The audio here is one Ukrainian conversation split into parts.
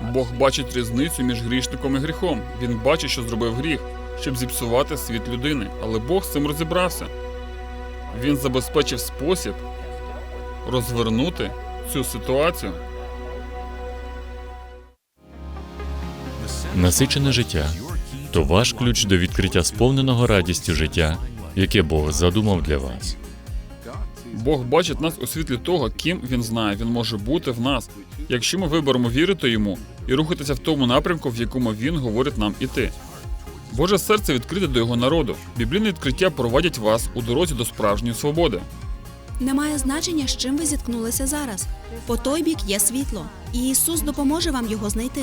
Бог бачить різницю між грішником і гріхом. Він бачить, що зробив гріх, щоб зіпсувати світ людини. Але Бог з цим розібрався. Він забезпечив спосіб розвернути цю ситуацію. Насичене життя то ваш ключ до відкриття сповненого радістю життя, яке Бог задумав для вас. Бог бачить нас у світлі того, ким він знає, він може бути в нас, якщо ми виберемо вірити йому і рухатися в тому напрямку, в якому він говорить нам іти. Боже серце відкрите до його народу. Біблійне відкриття провадять вас у дорозі до справжньої свободи. Немає значення, з чим ви зіткнулися зараз. По той бік є світло, і Ісус допоможе вам його знайти.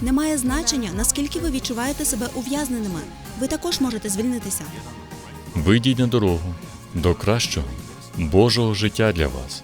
Немає значення, наскільки ви відчуваєте себе ув'язненими. Ви також можете звільнитися. Вийдіть на дорогу до кращого Божого життя для вас.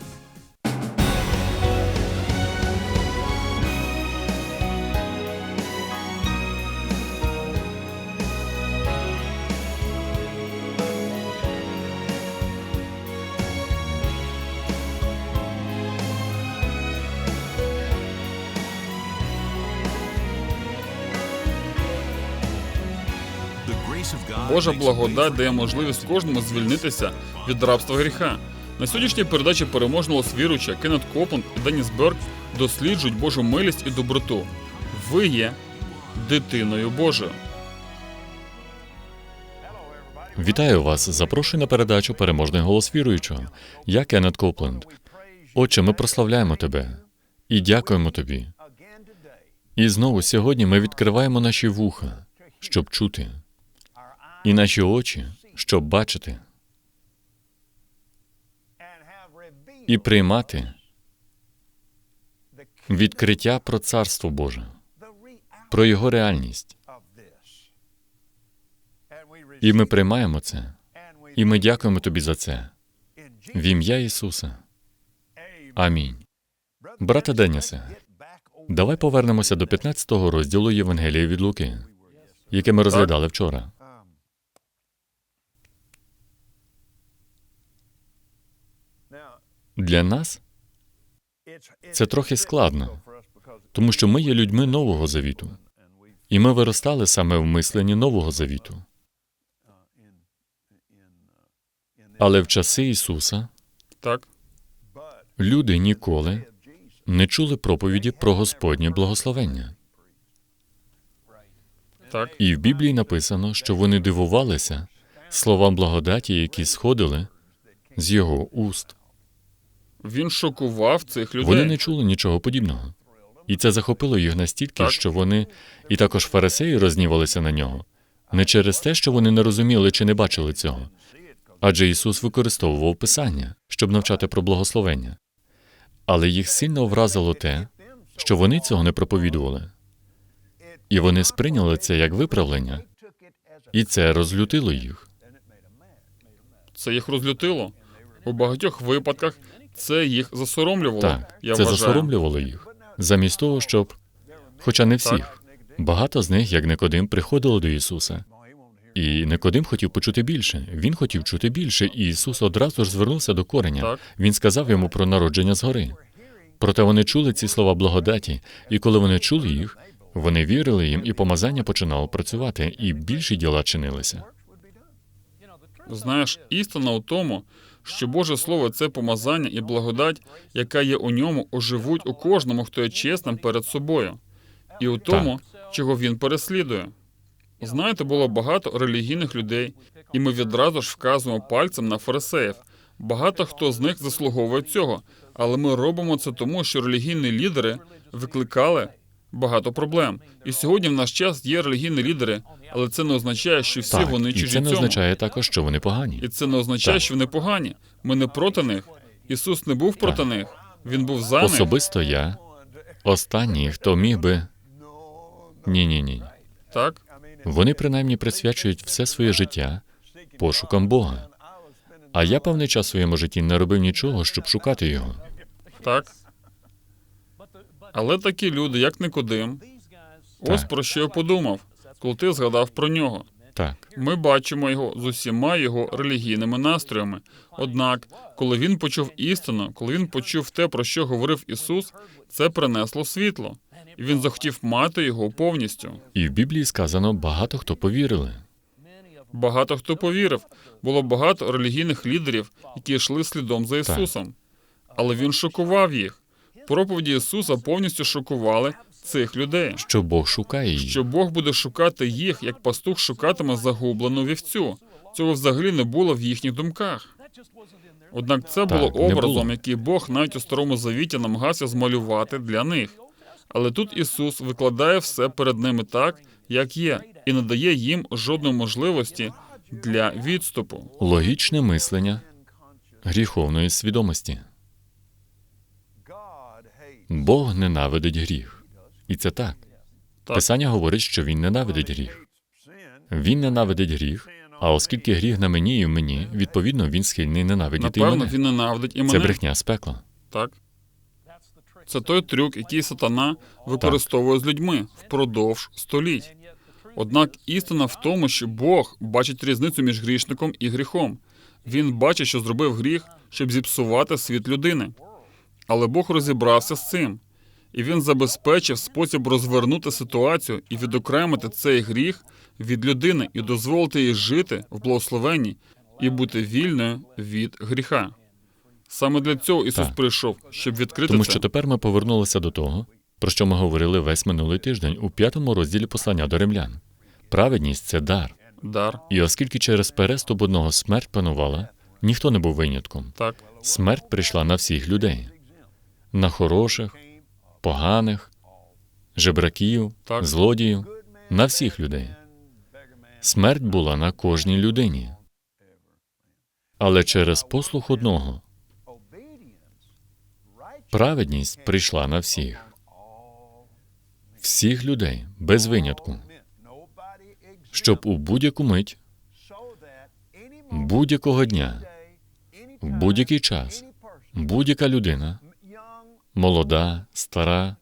Божа благодать дає можливість кожному звільнитися від рабства гріха. На сьогоднішній передачі переможного віруюча Кеннет Копланд і Деніс Берг досліджують Божу милість і доброту. Ви є дитиною Божою. Вітаю вас! Запрошую на передачу Переможний голос віруючого. Я Кеннет Копленд. Отче, ми прославляємо тебе і дякуємо тобі. І знову сьогодні ми відкриваємо наші вуха, щоб чути, і наші очі, щоб бачити, і приймати відкриття про царство Боже, про його реальність. І ми приймаємо це, і ми дякуємо тобі за це. В ім'я Ісуса. Амінь. Брате Денісе, давай повернемося до 15-го розділу Євангелії від Луки, яке ми розглядали вчора. Для нас це трохи складно, тому що ми є людьми Нового Завіту, і ми виростали саме в мисленні Нового Завіту. Але в часи Ісуса Так, люди ніколи не чули проповіді про Господнє благословення. так. І в Біблії написано, що вони дивувалися словам благодаті, які сходили з його уст. Він шокував цих людей. Вони не чули нічого подібного. І це захопило їх настільки, Так. що вони і також фарисеї рознівалися на нього, не через те, що вони не розуміли чи не бачили цього. Адже Ісус використовував Писання, щоб навчати про благословення. Але їх сильно вразило те, що вони цього не проповідували. І вони сприйняли це як виправлення, і це розлютило їх. Це їх розлютило. У багатьох випадках це їх засоромлювало. Так, я це вважаю. засоромлювало їх. Замість того, щоб, хоча не всіх, багато з них, як Никодим, приходило до Ісуса. І Никодим хотів почути більше. Він хотів чути більше, і Ісус одразу ж звернувся до кореня. Так. Він сказав йому про народження згори. Проте вони чули ці слова благодаті, і коли вони чули їх, вони вірили їм, і помазання починало працювати, і більші діла чинилися. Знаєш, істина у тому, що Боже Слово це помазання і благодать, яка є у ньому, оживуть у кожному, хто є чесним перед собою, і у тому, чого він переслідує. Знаєте, було багато релігійних людей, і ми відразу ж вказуємо пальцем на фарисеїв. Багато хто з них заслуговує цього, але ми робимо це тому, що релігійні лідери викликали багато проблем. І сьогодні в наш час є релігійні лідери, але це не означає, що всі Так, вони і чужі це не цьому. означає також, що вони погані. І це не означає, Так. що вони погані. Ми не проти них. Ісус не був проти Так. них. Він був за них. Особисто я останній, хто міг би. Ні, ні, ні. Так, Вони принаймні присвячують все своє життя пошукам Бога. А я певний час у своєму житті не робив нічого, щоб шукати його. так. Але такі люди, як Никодим, ось про що я подумав, коли ти згадав про нього. Так, Ми бачимо його з усіма його релігійними настроями. Однак, коли він почув істину, коли він почув те, про що говорив Ісус, це принесло світло. і він захотів мати його повністю. І в Біблії сказано, багато хто повірили. Багато хто повірив. Було багато релігійних лідерів, які йшли слідом за Ісусом. Але він шокував їх. Проповіді Ісуса повністю шокували цих людей. що Бог шукає її. Що Бог буде шукати їх, як пастух шукатиме загублену вівцю. Цього взагалі не було в їхніх думках. Однак це було Так, образом, було. який Бог навіть у старому завіті намагався змалювати для них. Але тут Ісус викладає все перед ними так, як є, і не дає їм жодної можливості для відступу. Логічне мислення гріховної свідомості. Бог ненавидить гріх. І це так. Писання говорить, що він ненавидить гріх. Він ненавидить гріх, а оскільки гріх на мені і в мені, відповідно, він схильний ненавидіти і мене. він ненавидить і Це брехня з пекла. Так. Це той трюк, який сатана використовує з людьми впродовж століть. Однак істина в тому, що Бог бачить різницю між грішником і гріхом. Він бачить, що зробив гріх, щоб зіпсувати світ людини. Але Бог розібрався з цим, і він забезпечив спосіб розвернути ситуацію і відокремити цей гріх від людини і дозволити їй жити в благословенні і бути вільною від гріха. Саме для цього Ісус Так. прийшов, щоб відкрити Тому це. що тепер ми повернулися до того, про що ми говорили весь минулий тиждень у п'ятому розділі послання до римлян. Праведність це дар. дар. І оскільки через переступ одного смерть панувала, ніхто не був винятком. Так, Смерть прийшла на всіх людей: на хороших, поганих, жебраків, злодіїв, на всіх людей. Смерть була на кожній людині. Але через послух одного праведність прийшла на всіх. Всіх людей, без винятку, щоб у будь-яку мить, будь-якого дня, в будь-який час, будь-яка людина, молода, стара,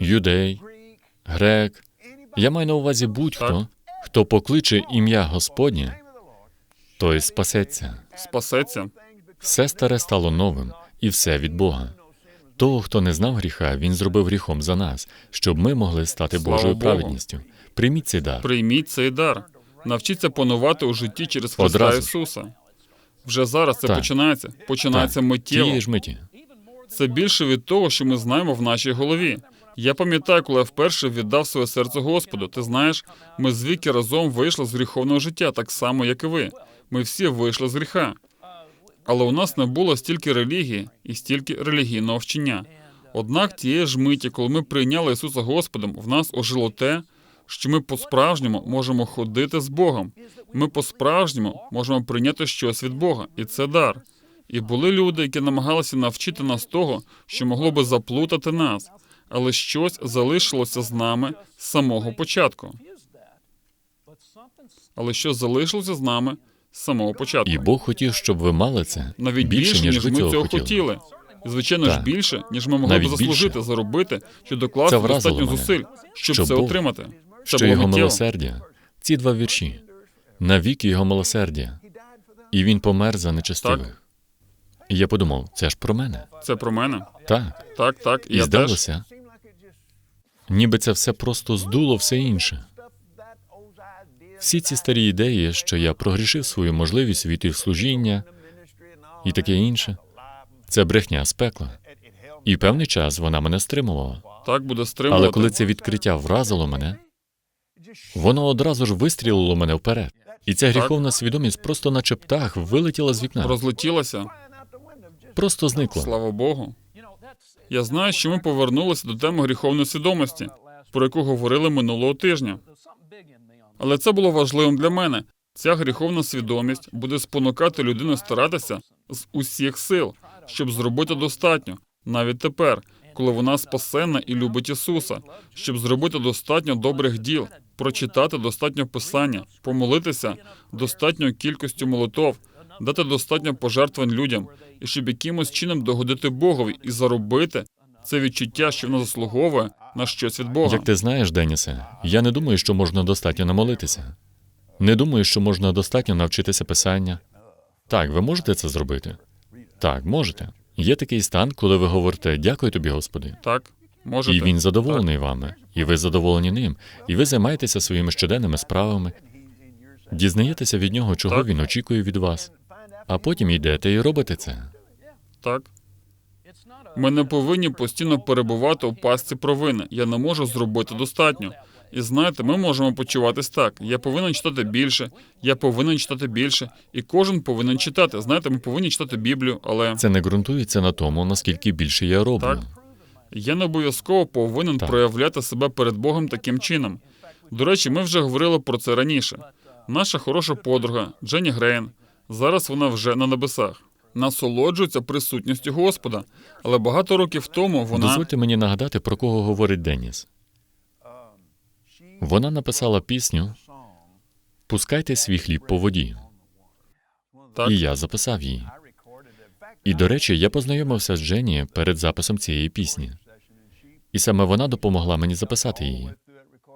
юдей, грек, я маю на увазі будь-хто, хто покличе ім'я Господнє, той спасеться. спасеться. Все старе стало новим, і все від Бога. Того, хто не знав гріха, він зробив гріхом за нас, щоб ми могли стати Слава Божою Богу. праведністю. Прийміть цей дар. Прийміть цей дар. Навчіться панувати у житті через Христа Одразу. Ісуса. Вже зараз це Так. починається. Починається Так, миттєво. Тієї ж миті. Це більше від того, що ми знаємо в нашій голові. Я пам'ятаю, коли я вперше віддав своє серце Господу. Ти знаєш, ми з віки разом вийшли з гріховного життя, так само, як і ви. Ми всі вийшли з гріха. Але у нас не було стільки релігії і стільки релігійного вчення. Однак тієї ж миті, коли ми прийняли Ісуса Господом, в нас ожило те, що ми по-справжньому можемо ходити з Богом. Ми по-справжньому можемо прийняти щось від Бога, і це дар. І були люди, які намагалися навчити нас того, що могло би заплутати нас, але щось залишилося з нами з самого початку. Але що залишилося з нами з самого початку? І Бог хотів, щоб ви мали це Навіть більше, ніж ви ми цього хотіли. хотіли. І, звичайно ж, більше, ніж ми могли б заслужити, більше. заробити чи докласти достатньо мене. зусиль, щоб Що це Бог- отримати. Це що його милосердя, ці два вірші, навіки його милосердя, і він помер за нечестивих. І я подумав, це ж про мене. Це про мене. Так. Так, так. І І я теж. здалося, ніби це все просто здуло все інше. Всі ці старі ідеї, що я прогрішив свою можливість війти в служіння і таке інше, це брехня з пекла. І певний час вона мене стримувала. Так буде стримувати. Але коли це відкриття вразило мене, воно одразу ж вистрілило мене вперед. І ця гріховна свідомість просто наче птах вилетіла з вікна, розлетілося, просто зникла. слава Богу. Я знаю, що ми повернулися до теми гріховної свідомості, про яку говорили минулого тижня. Але це було важливим для мене. Ця гріховна свідомість буде спонукати людину старатися з усіх сил, щоб зробити достатньо, навіть тепер, коли вона спасенна і любить Ісуса, щоб зробити достатньо добрих діл, прочитати достатньо писання, помолитися достатньою кількістю молитов, дати достатньо пожертвувань людям, і щоб якимось чином догодити Богові і заробити це відчуття, що вона заслуговує на щось від Бога. Як ти знаєш, Денісе, я не думаю, що можна достатньо намолитися. Не думаю, що можна достатньо навчитися писання. Так, ви можете це зробити? Так, можете. Є такий стан, коли ви говорите Дякую тобі, Господи. Так, Можете. І він задоволений вами, і ви задоволені ним, і ви займаєтеся своїми щоденними справами, дізнаєтеся від нього, чого Так. він очікує від вас, а потім йдете і робите це. Так. Ми не повинні постійно перебувати у пастці провини. Я не можу зробити достатньо. І знаєте, ми можемо почуватись так. Я повинен читати більше, я повинен читати більше, і кожен повинен читати. Знаєте, ми повинні читати Біблію, але Це не ґрунтується на тому, наскільки більше я роблю. Так. я не обов'язково повинен Так. проявляти себе перед Богом таким чином. До речі, ми вже говорили про це раніше. Наша хороша подруга Дженні Грейн. Зараз вона вже на небесах. Насолоджується присутністю Господа, але багато років тому вона Дозвольте мені нагадати, про кого говорить Деніс. Вона написала пісню Пускайте свій хліб по воді. так І я записав її. І, до речі, я познайомився з Дженні перед записом цієї пісні. І саме вона допомогла мені записати її.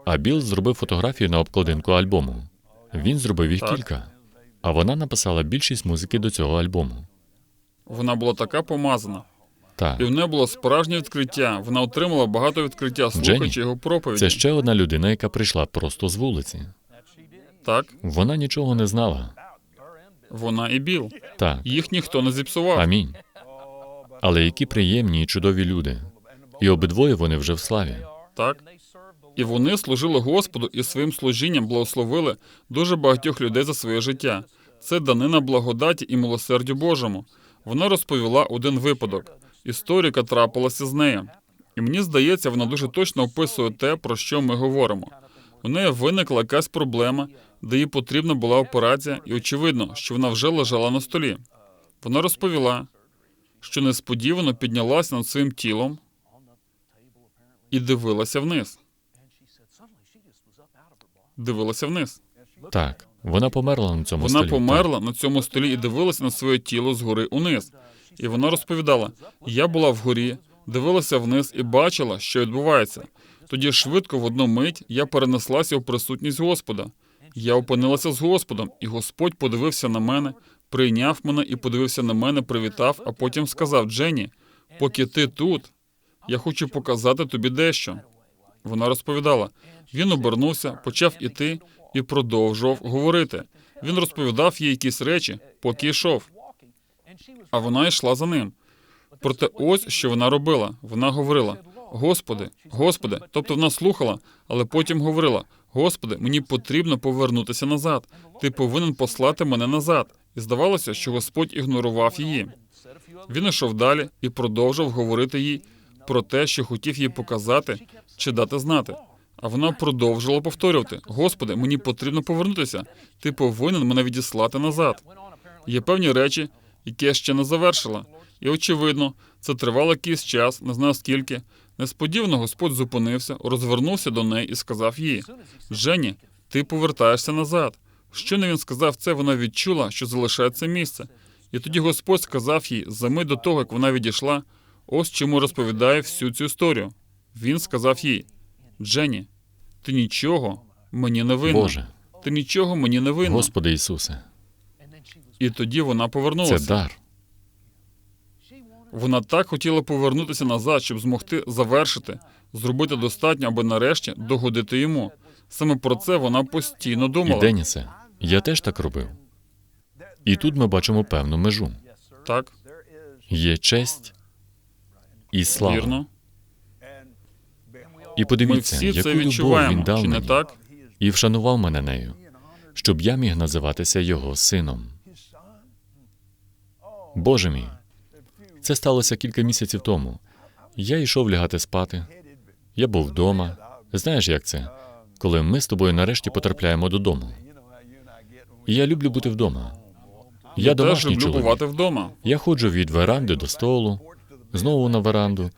А Біл зробив фотографію на обкладинку альбому. Він зробив їх Так. кілька. А вона написала більшість музики до цього альбому. вона була така помазана. Так, І в неї було справжнє відкриття. Вона отримала багато відкриття, слухаючи його проповіді. це ще одна людина, яка прийшла просто з вулиці. Так, Вона нічого не знала. вона і Біл. Так, Їх ніхто не зіпсував. амінь. Але які приємні і чудові люди. І обидвоє вони вже в славі. Так. І вони служили Господу і своїм служінням благословили дуже багатьох людей за своє життя. Це данина благодаті і милосердю Божому. Вона розповіла один випадок, історію, яка трапилася з нею. І мені здається, вона дуже точно описує те, про що ми говоримо. У неї виникла якась проблема, де їй потрібна була операція, і очевидно, що вона вже лежала на столі. Вона розповіла, що несподівано піднялася над своїм тілом і дивилася вниз. Дивилася вниз. Так, вона померла на цьому Вона столі. померла на цьому столі і дивилася на своє тіло згори униз. І вона розповідала: я була вгорі, дивилася вниз і бачила, що відбувається. Тоді швидко в одну мить я перенеслася у присутність Господа. Я опинилася з Господом, і Господь подивився на мене, прийняв мене і подивився на мене, привітав, а потім сказав: Дженні, поки ти тут, я хочу показати тобі дещо. Вона розповідала. Він обернувся, почав іти і продовжував говорити. Він розповідав їй якісь речі, поки йшов, а вона йшла за ним. Проте ось що вона робила. Вона говорила: Господи, Господи, тобто вона слухала, але потім говорила: Господи, мені потрібно повернутися назад. Ти повинен послати мене назад. І здавалося, що Господь ігнорував її. Він йшов далі і продовжував говорити їй про те, що хотів їй показати чи дати знати. А вона продовжувала повторювати: Господи, мені потрібно повернутися. Ти повинен мене відіслати назад. Є певні речі, які я ще не завершила. І очевидно, це тривало якийсь час, не знаю скільки. Несподівано Господь зупинився, розвернувся до неї і сказав їй: Жені, ти повертаєшся назад. Щойно він сказав це, вона відчула, що залишає це місце. І тоді Господь сказав їй за мить до того, як вона відійшла, ось чому розповідає всю цю історію. Він сказав їй: Дженні, ти нічого мені не винна. Боже, Ти нічого мені не винна. Господи Ісусе, І тоді вона повернулася. це дар. Вона так хотіла повернутися назад, щоб змогти завершити, зробити достатньо, аби нарешті догодити йому. Саме про це вона постійно І думала. Денісе, я теж так робив. І тут ми бачимо певну межу. Так, Є честь і слава. вірно. І Ми подивіться, всі яку це любов він відчуваємо, дав чи не мені так? і вшанував мене нею, щоб я міг називатися його сином. Боже мій, це сталося кілька місяців тому. Я йшов лягати спати. Я був вдома. Знаєш, як це? Коли ми з тобою нарешті потрапляємо додому. І я люблю бути вдома. Я, Я теж домашній люблю чоловік. бувати вдома. Я ходжу від веранди до столу, знову на веранду,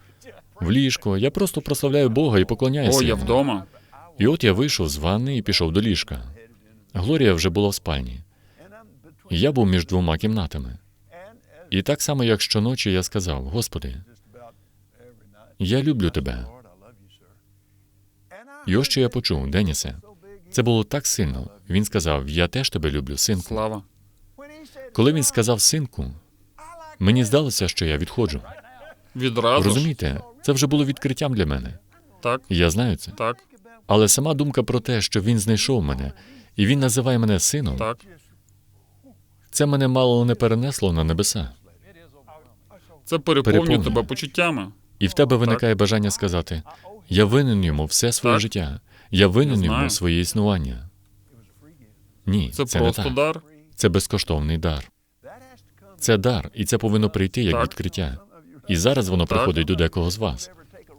в ліжко. Я просто прославляю Бога і поклоняюся. О, я йому. вдома. І от я вийшов з ванни і пішов до ліжка. Глорія вже була в спальні. І Я був між двома кімнатами. І так само, як щоночі, я сказав: Господи, я люблю тебе. І ось що я почув, Денісе. Це було так сильно. Він сказав: Я теж тебе люблю, синку. Слава. Коли він сказав синку, мені здалося, що я відходжу. Відразу. Розумієте, це вже було відкриттям для мене. Так, Я знаю це. так, Але сама думка про те, що він знайшов мене, і він називає мене сином, так. це мене мало не перенесло на небеса. Це переповнює Переповнює. тебе почуттями. І в тебе виникає бажання сказати: я винен йому все своє Так. життя, я винен Я йому своє існування. Ні, Це, це, не просто так. дар. Це безкоштовний дар. Це дар, і це повинно прийти як Так. відкриття. І зараз воно приходить до декого з вас.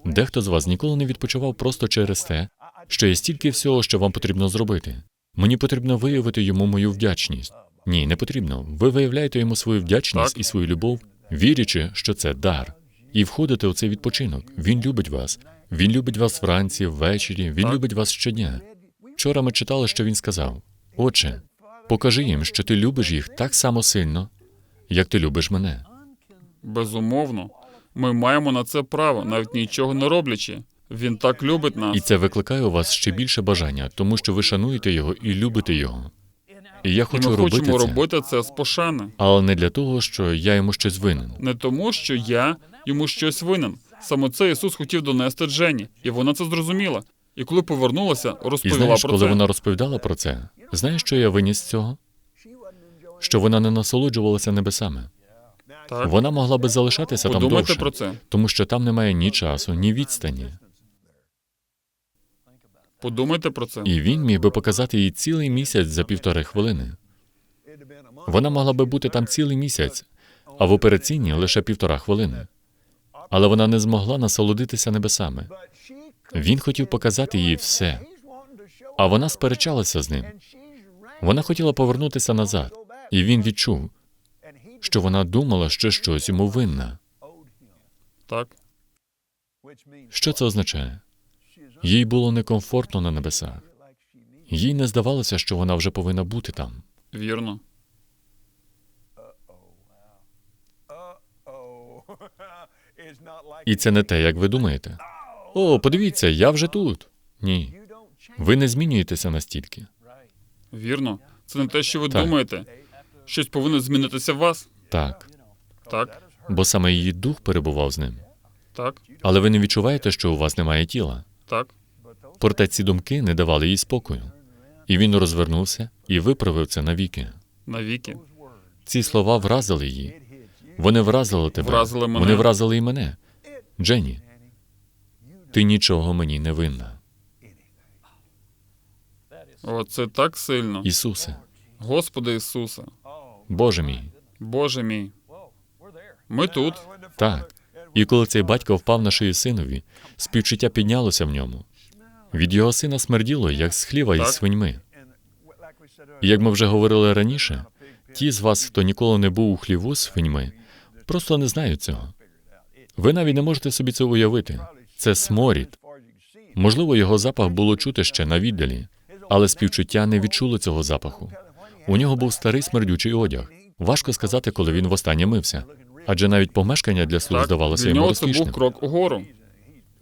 Дехто з вас ніколи не відпочивав просто через те, що є стільки всього, що вам потрібно зробити. Мені потрібно виявити йому мою вдячність. Ні, не потрібно. Ви виявляєте йому свою вдячність і свою любов, вірячи, що це дар. І входите у цей відпочинок. Він любить вас. Він любить вас вранці, ввечері, він любить вас щодня. Вчора ми читали, що він сказав: Отче, покажи їм, що ти любиш їх так само сильно, як ти любиш мене. Безумовно. Ми маємо на це право, навіть нічого не роблячи. Він так любить нас, І це викликає у вас ще більше бажання, тому що ви шануєте його і любите його. І я хочу ми робити хочемо це, робити це з пошани. але не для того, що я йому щось винен. Не тому, що я йому щось винен. Саме це Ісус хотів донести Джені, і вона це зрозуміла. І коли повернулася, І знаєш, про коли це. вона розповідала про це, знаєш, що я виніс з цього? Що вона не насолоджувалася небесами. Так, Вона могла би залишатися там подумайте довше, про це. тому що там немає ні часу, ні відстані. Подумайте про це. І він міг би показати їй цілий місяць за півтори хвилини. Вона могла би бути там цілий місяць, а в операційній лише півтора хвилини. Але вона не змогла насолодитися небесами. Він хотів показати їй все, а вона сперечалася з ним. Вона хотіла повернутися назад, і він відчув, що вона думала, що щось йому винна. Так, Що це означає? Їй було некомфортно на небесах. Їй не здавалося, що вона вже повинна бути там. вірно. І це не те, як ви думаєте. О, подивіться, я вже тут. Ні. Ви не змінюєтеся настільки. Вірно. Це не те, що ви Так. думаєте. Щось повинно змінитися в вас. Так, Так, бо саме її дух перебував з ним. так, Але ви не відчуваєте, що у вас немає тіла. так. Проте ці думки не давали їй спокою. І він розвернувся і виправив це навіки. Навіки. Ці слова вразили її. Вони вразили тебе. Вразили мене. Вони вразили і мене. Дженні, ти нічого мені не винна. О, це так сильно. Ісусе, Господи Ісусе, Боже мій, Боже мій. Ми тут. Так. І коли цей батько впав на шию синові, співчуття піднялося в ньому. Від його сина смерділо, як з хліва із свиньми. І як ми вже говорили раніше, ті з вас, хто ніколи не був у хліву з свиньми, просто не знають цього. Ви навіть не можете собі це уявити. Це сморід. Можливо, його запах було чути ще на віддалі, але співчуття не відчуло цього запаху. У нього був старий смердючий одяг. Важко сказати, коли він востаннє мився. Адже навіть помешкання для слуг здавалося йому нього це був крок угору.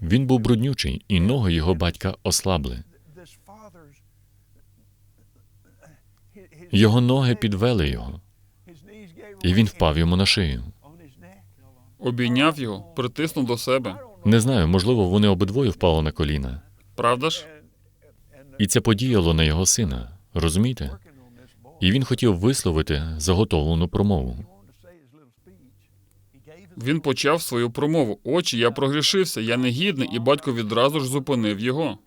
Він був бруднючий, і ноги його батька ослабли. Його ноги підвели його, і він впав йому на шию. Обійняв його, притиснув до себе. Не знаю, можливо, вони обидвоє впали на коліна. Правда ж? І це подіяло на його сина. Розумієте? І він хотів висловити заготовлену промову. Він почав свою промову. Очі, я прогрішився, я негідний, і батько відразу ж зупинив його.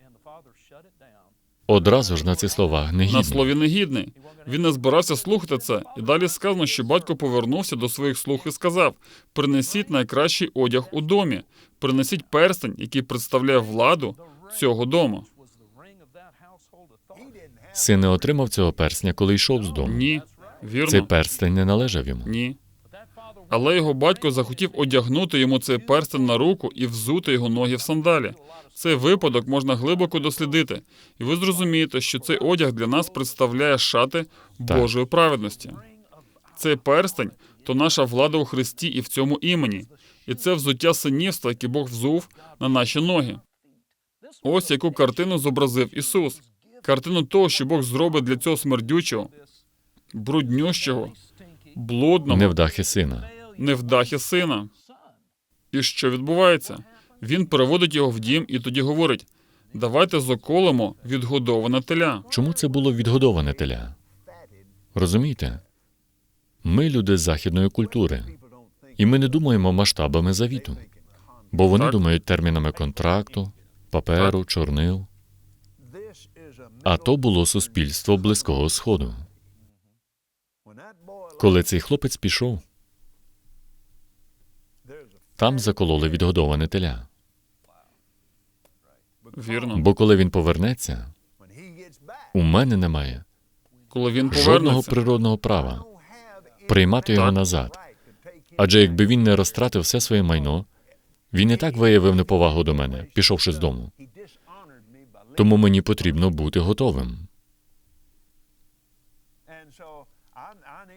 Одразу ж на ці слова На негідний. слові негідний. Він не збирався слухати це. І далі сказано, що батько повернувся до своїх слуг і сказав: принесіть найкращий одяг у домі, принесіть перстень, який представляє владу цього дому. Син не отримав цього персня, коли йшов з дому. Ні, Цей перстень не належав йому. ні. Але його батько захотів одягнути йому цей перстень на руку і взути його ноги в сандалі. Цей випадок можна глибоко дослідити, і ви зрозумієте, що цей одяг для нас представляє шати Божої праведності. Цей перстень то наша влада у Христі і в цьому імені, і це взуття синівства, яке Бог взув на наші ноги. Ось яку картину зобразив Ісус. Картину того, що Бог зробить для цього смердючого, бруднющого, блудного, Невдахи сина. невдахи сина. І що відбувається? Він переводить його в дім і тоді говорить: давайте заколимо відгодоване теля. Чому це було відгодоване теля? Розумієте? Ми люди західної культури, і ми не думаємо масштабами завіту, бо вони Так. думають термінами контракту, паперу, чорнил. А то було суспільство Близького Сходу. Коли цей хлопець пішов, там закололи відгодоване теля. Вірно. Бо коли він повернеться, у мене немає Коли він жодного повернеться, природного права приймати його Так. назад. Адже якби він не розтратив все своє майно, він і так виявив неповагу до мене, пішовши з дому. Тому мені потрібно бути готовим.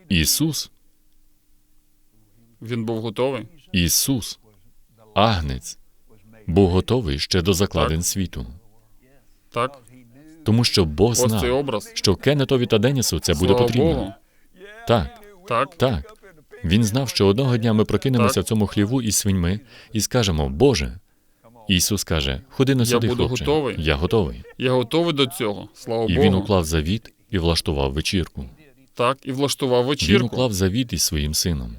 Ісус, він був готовий. Ісус, Агнець, був готовий ще до закладин світу, Так, тому що Бог знав, образ. що Кеннетові та Денісу це буде Слава потрібно. Богу. Так, Так, так. Він знав, що одного дня ми прокинемося Так. в цьому хліву із свиньми і скажемо: Боже. Ісус каже: Ходи на сюди, буду хлопче. готовий. Я готовий. я готовий до цього. Слава І Богу. він уклав завіт і влаштував вечірку. Так, і влаштував Він вечірку. уклав завіт із своїм сином.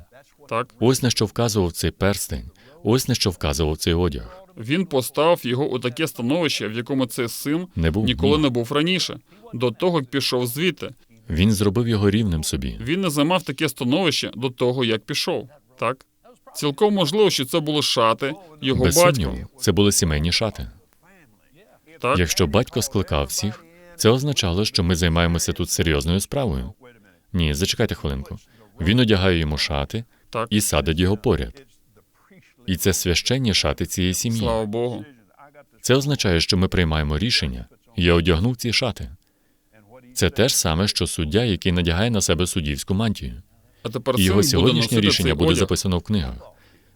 Так, Ось на що вказував цей перстень, ось на що вказував цей одяг. він поставив його у таке становище, в якому цей син Не був ніколи ні. не був раніше. До того, як пішов звідти. Він зробив його рівним собі. Він не займав таке становище до того, як пішов. Так? Цілком можливо, що це були шати його Без батька. сумніву, це були сімейні шати. Так? Якщо батько скликав всіх, це означало, що ми займаємося тут серйозною справою. Ні, зачекайте хвилинку. Він одягає йому шати Так. і садить його поряд. І це священні шати цієї сім'ї. Слава Богу. Це означає, що ми приймаємо рішення. Я одягнув ці шати. Це те ж саме, що суддя, який надягає на себе суддівську мантію. А тепер його сьогоднішнє рішення буде записано в книгах.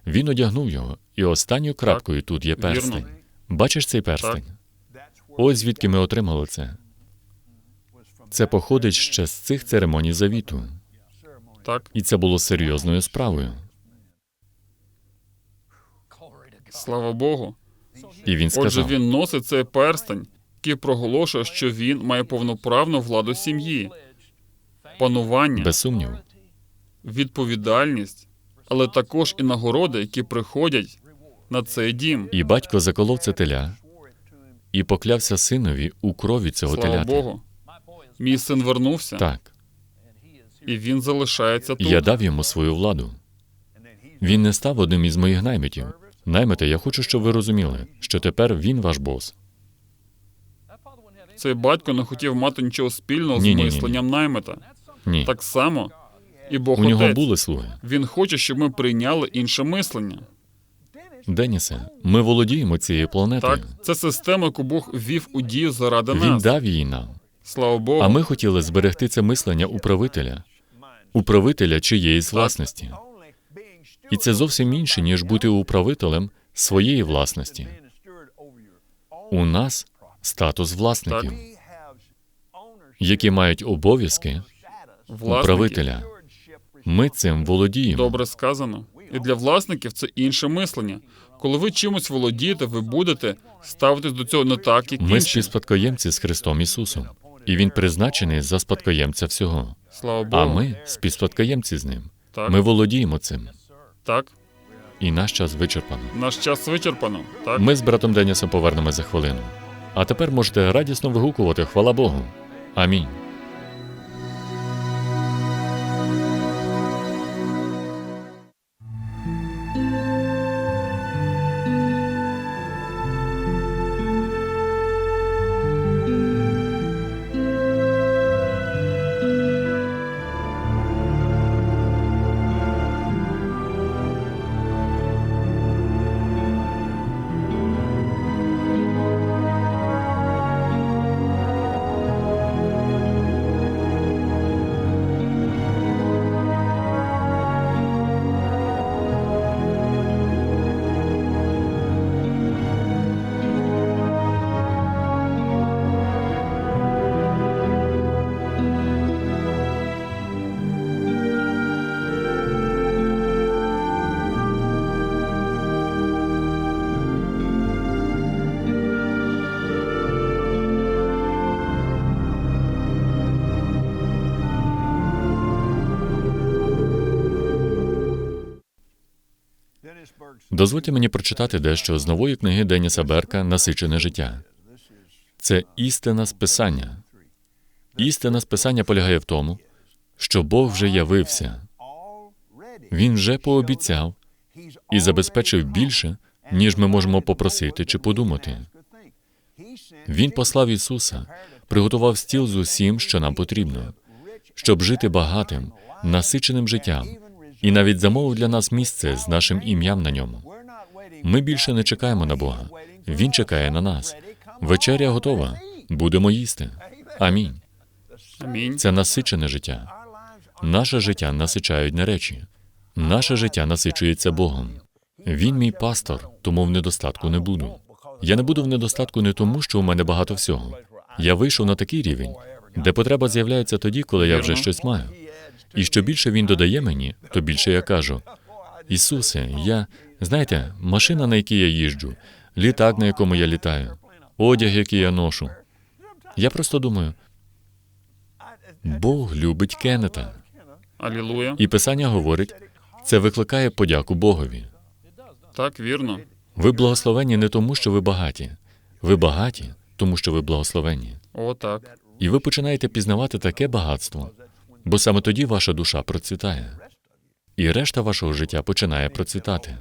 Він одягнув його, і останньою крапкою тут є перстень. Бачиш цей перстень? Ось звідки ми отримали це. Це походить ще з цих церемоній завіту, Так, і це було серйозною справою. слава Богу. І він Отже, сказав: він носить цей перстень, який проголошує, що він має повноправну владу сім'ї, панування, без сумніву, відповідальність, але також і нагороди, які приходять на цей дім. і батько заколов це теля і поклявся синові у крові цього Слава теляти. Богу. Мій син вернувся, Так, і він залишається тут. я дав йому свою владу. Він не став одним із моїх наймитів. Наймите, я хочу, щоб ви розуміли, що тепер він ваш бос. Цей батько не хотів мати нічого спільного з мисленням наймита. Ні, Так само і Бог у нього Отець. були слуги. Він хоче, щоб ми прийняли інше мислення. Денісе, ми володіємо цією планетою. Так, це система, яку Бог ввів у дію заради Він нас. дав її нам. Слава Богу. А ми хотіли зберегти це мислення управителя, управителя чиєїсь власності. І це зовсім інше, ніж бути управителем своєї власності. У нас статус власників, які мають обов'язки Власники. управителя. Ми цим володіємо. Добре сказано. І для власників це інше мислення. Коли ви чимось володієте, ви будете ставитись до цього не так, як Ми інші. співспадкоємці з Христом Ісусом, і Він призначений за спадкоємця всього. Слава Богу. А ми співспадкоємці з ним. Так. Ми володіємо цим, Так, і наш час вичерпано. наш час вичерпано. Так. Ми з братом Денісом повернемось за хвилину. А тепер можете радісно вигукувати хвала Богу. Амінь. Дозвольте мені прочитати дещо з нової книги Деніса Берка Насичене життя. Це істина з Писання. Істина з Писання полягає в тому, що Бог вже явився, Він вже пообіцяв і забезпечив більше, ніж ми можемо попросити чи подумати. Він послав Ісуса, приготував стіл з усім, що нам потрібно, щоб жити багатим, насиченим життям, і навіть замовив для нас місце з нашим ім'ям на ньому. Ми більше не чекаємо на Бога. Він чекає на нас. Вечеря готова. Будемо їсти. Амінь. Амінь. Це насичене життя. Наше життя насичають не речі. Наше життя насичується Богом. Він мій пастор, тому в недостатку не буду. Я не буду в недостатку не тому, що у мене багато всього. Я вийшов на такий рівень, де потреба з'являється тоді, коли я вже щось маю. І що більше він додає мені, то більше я кажу: Ісусе, я знаєте, машина, на якій я їжджу, літак, на якому я літаю, одяг, який я ношу. Я просто думаю, Бог любить Кеннета. Алілуя. І Писання говорить, це викликає подяку Богові. Так, вірно. Ви благословенні не тому, що ви багаті. Ви багаті, тому що ви благословенні. О, так. І ви починаєте пізнавати таке багатство, бо саме тоді ваша душа процвітає. І решта вашого життя починає процвітати.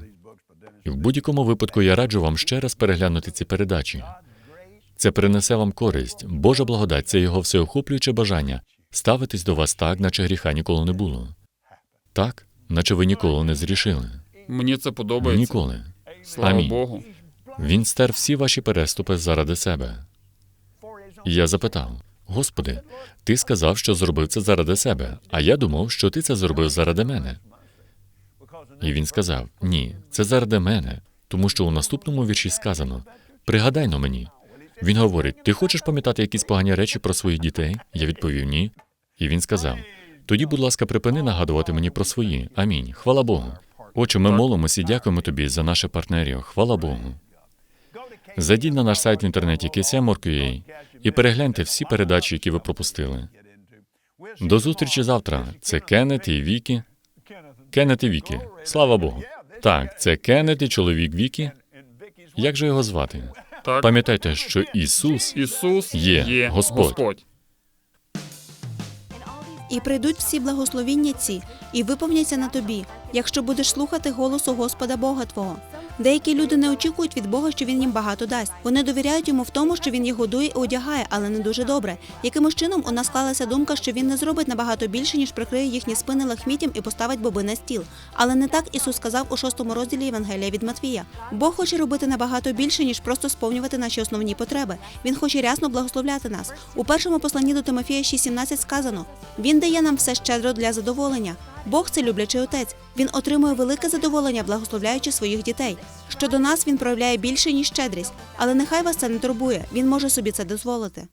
І в будь-якому випадку я раджу вам ще раз переглянути ці передачі. Це принесе вам користь. Божа благодать це його всеохоплююче бажання ставитись до вас так, наче гріха ніколи не було. Так, наче ви ніколи не зрішили. Мені це подобається. Ніколи. Слава Амінь. Богу. Він стер всі ваші переступи заради себе. І я запитав: Господи, ти сказав, що зробив це заради себе, а я думав, що ти це зробив заради мене. І він сказав: Ні, це заради мене, тому що у наступному вірші сказано: Пригадай но мені. Він говорить: Ти хочеш пам'ятати якісь погані речі про своїх дітей? Я відповів ні. І він сказав: Тоді, будь ласка, припини нагадувати мені про свої. Амінь. Хвала Богу. Отче, ми молимося і дякуємо тобі за наших партнерів. Хвала Богу. Зайдіть на наш сайт в інтернеті KSM.org.ua і перегляньте всі передачі, які ви пропустили. До зустрічі завтра. Це Кеннет і Вікі. Кеннет і Вікі. Слава Богу. Так, це Кеннет і чоловік Вікі. Як же його звати? Так. Пам'ятайте, що Ісус Ісус Є є Господь. Господь. І прийдуть всі благословіння ці, і виповняться на тобі, якщо будеш слухати голосу Господа Бога Твого. Деякі люди не очікують від Бога, що він їм багато дасть. Вони довіряють йому в тому, що він їх годує і одягає, але не дуже добре. Якимось чином у нас склалася думка, що він не зробить набагато більше, ніж прикриє їхні спини лахміттям і поставить боби на стіл. Але не так Ісус сказав у шостому розділі Євангелія від Матвія. Бог хоче робити набагато більше, ніж просто сповнювати наші основні потреби. Він хоче рясно благословляти нас. У першому посланні до Тимофія 6.17 сказано: Він дає нам все щедро для задоволення. Бог це люблячий отець. Він отримує велике задоволення, благословляючи своїх дітей. Щодо нас він проявляє більше ніж щедрість, але нехай вас це не турбує. Він може собі це дозволити.